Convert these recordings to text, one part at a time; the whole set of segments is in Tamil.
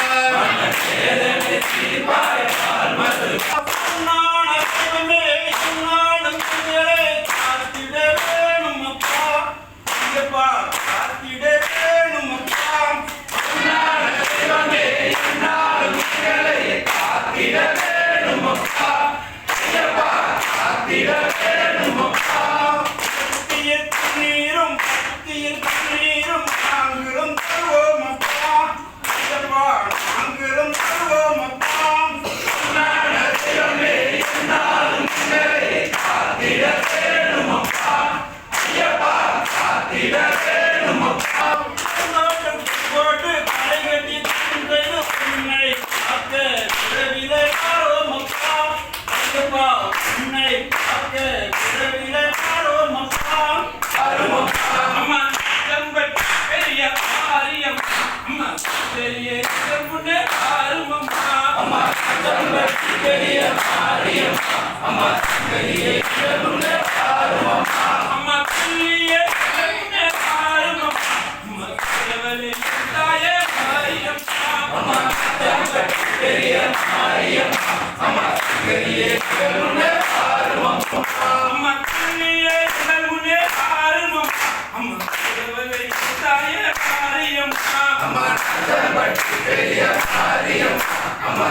வருவார் நீரும் செம்புனே ஆரும் அம்மா அம்மா செம்பட் பெரிய ஆரியம் அம்மா பெரிய செம்புனே ஆரும் அம்மா அம்மா அம்மா அம்மா அம்மா அம்மா செவலே தாயே ஆரியம் அம்மா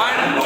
ఆయన